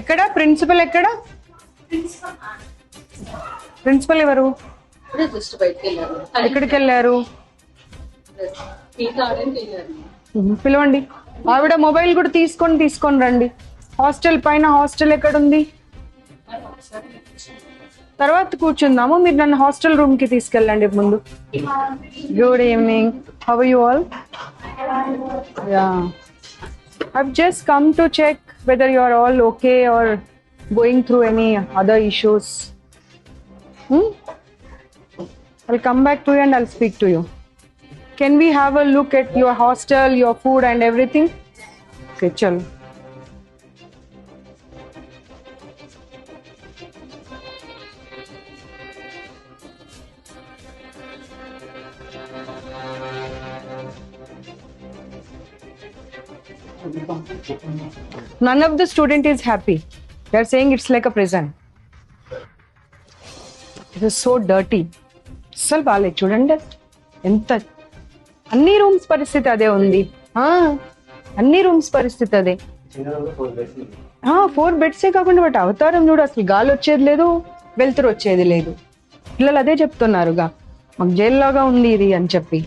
ఎక్కడ? ప్రిన్సిపల్ ఎక్కడ? ప్రిన్సిపల్ ఎవరు? ఎక్కడికి వెళ్ళారు పిలవండి. ఆవిడ మొబైల్ కూడా తీసుకొని తీసుకొని రండి. హాస్టల్ పైన హాస్టల్ ఎక్కడ ఉంది తర్వాత కూర్చుందాము మీరు నన్ను హాస్టల్ రూమ్ కి తీసుకెళ్ళండి ముందు good evening how you all ya I've just come to check whether you are all okay or going through any other issues. Hmm? I'll come back to you and I'll speak to you. Can we have a look at your hostel, your food, and everything? Okay, chalo. None of the student is happy. They are saying it's like a prison. It is so dirty. అస్సలు బాగాలేదు చూడండి. ఎంత? అన్ని rooms పరిస్థితి అదే ఉంది. ఆ, అన్ని రూమ్స్ పరిస్థితి అదే. ఫోర్ బెడ్సే కాకుండా బట్ అవతారం చూడు అసలు గాలి వచ్చేది లేదు వెలుతురు వచ్చేది లేదు. పిల్లలు అదే చెప్తున్నారుగా. మాకు జైల్లాగా ఉంది ఇది అని చెప్పి.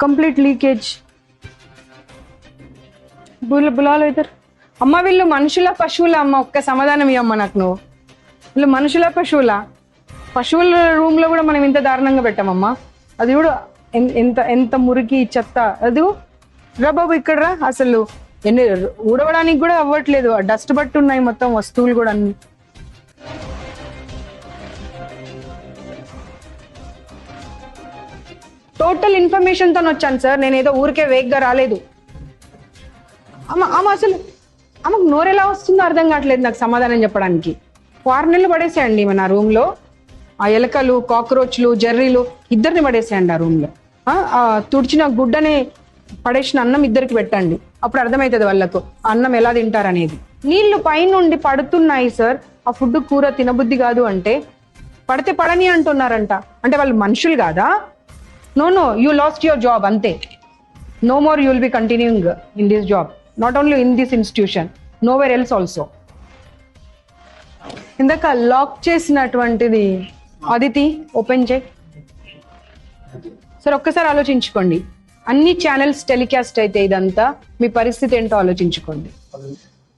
కంప్లీట్ లీకేజ్ బుల బులాలు అవుతారు అమ్మ వీళ్ళు మనుషుల పశువుల? అమ్మ ఒక్క సమాధానం ఇవ్వమ్మ నాకు నువ్వు. వీళ్ళు మనుషుల పశువుల? పశువుల రూమ్లో కూడా మనం ఇంత దారుణంగా పెట్టామమ్మా. అది కూడా ఎంత ఎంత మురికి చెత్త. అది రా బాబు ఇక్కడ రా అసలు. ఎన్ని ఊడవడానికి కూడా అవ్వట్లేదు. డస్ట్ బట్టి ఉన్నాయి మొత్తం వస్తువులు కూడా అన్ని. టోటల్ ఇన్ఫర్మేషన్తో వచ్చాను సార్ నేను ఏదో ఊరికే వేగ్గా రాలేదు. అమ్మ అమ్మ అసలు ఆమెకు నోరు ఎలా వస్తుందో అర్థం కావట్లేదు నాకు సమాధానం చెప్పడానికి. ఆరు నెలలు పడేసేయండి మన రూమ్లో. ఆ ఎలకలు కాక్రోచ్లు జర్రీలు ఇద్దరిని పడేసేయండి ఆ రూమ్లో. తుడిచిన గుడ్డని పడేసిన అన్నం ఇద్దరికి పెట్టండి. అప్పుడు అర్థమవుతుంది వాళ్ళకు అన్నం ఎలా తింటారనేది. నీళ్ళు పైనుండి పడుతున్నాయి సార్ ఆ ఫుడ్ కూర తినబుద్ధి కాదు అంటే పడితే పడని అంటున్నారంట. అంటే వాళ్ళు మనుషులు కాదా? No no you lost your job అంతే no more you will be continuing in this job not only in this institution no where else also ఇందాక లాక్ చేసినటువంటిది అదితి ఓపెన్ చేయి. సరే ఒక్కసారి ఆలోచించుకోండి. అన్ని ఛానల్స్ టెలికాస్ట్ అయితే ఇదంతా మీ పరిస్థితి ఏంటో ఆలోచించుకోండి.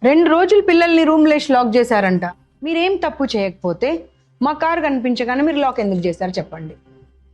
రెండు రోజులు పిల్లల్ని రూమ్ లేసి లాక్ చేశారంట. మీరేం తప్పు చేయకపోతే మా కార్ కనిపించగానే మీరు లాక్ ఎందుకు చేశారు చెప్పండి.